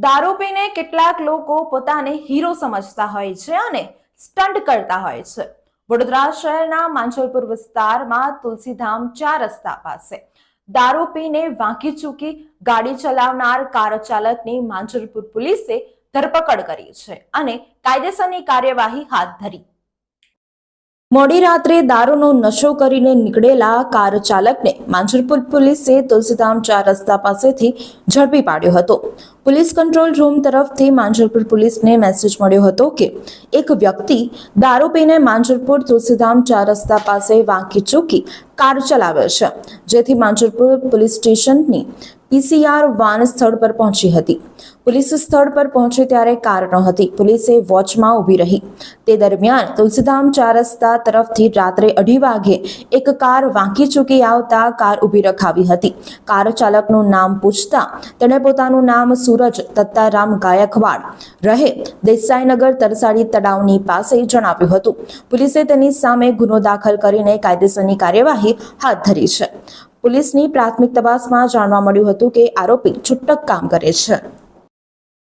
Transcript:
દારૂ પીને કેટલાક લોકો પોતાને હીરો સમજતા હોય છે અને સ્ટન્ટ કરતા હોય છે. વડોદરા શહેરના માંજલપુર વિસ્તારમાં તુલસીધામ ચાર રસ્તા પાસે દારૂ પીને વાંકી ચૂકી ગાડી ચલાવનાર કાર ચાલકની માંજલપુર પોલીસે ધરપકડ કરી છે અને કાયદેસરની કાર્યવાહી હાથ ધરી. મોડી રાત્રે દારૂનો નશો કરીને નીકળેલા કાર ચાલકને માંજરપુર પોલીસે તુલસીધામ ચાર રસ્તા પાસેથી ઝડપી પાડ્યો હતો. પોલીસ કંટ્રોલ રૂમ તરફથી માંજરપુર પોલીસને મેસેજ મળ્યો હતો કે એક વ્યક્તિ દારૂ પીને માંજરપુર તુલસીધામ ચાર રસ્તા પાસે વાંકી ચૂકી કાર ચલાવે છે, જેથી માંજરપુર પોલીસ સ્ટેશનની પીસીઆર વાન સ્થળ પર પહોંચી હતી. પોલીસ સ્થળ પર પહોંચી ત્યારે કાર ન હતી પોલીસે વોચમાં ઊભી રહી. તે દરમિયાન તુલસીધામ ચાર રસ્તા તરફથી રાત્રે અઢી વાગે એક કાર વાંકી ચૂકી આવતા કાર ઊભી રખાવી હતી. કાર ચાલકનું નામ પૂછતા તેણે પોતાનું નામ સૂરજ દત્તારામ ગાયકવાડ રહે દેસાઈનગર તરસાડી તળાવની પાસે જણાવ્યું હતું. પોલીસે તેની સામે ગુનો દાખલ કરીને કાયદેસરની કાર્યવાહી હાથ ધરી છે. પોલીસની પ્રાથમિક તપાસમાં જાણવા મળ્યું હતું કે આરોપી છૂટક કામ કરે છે.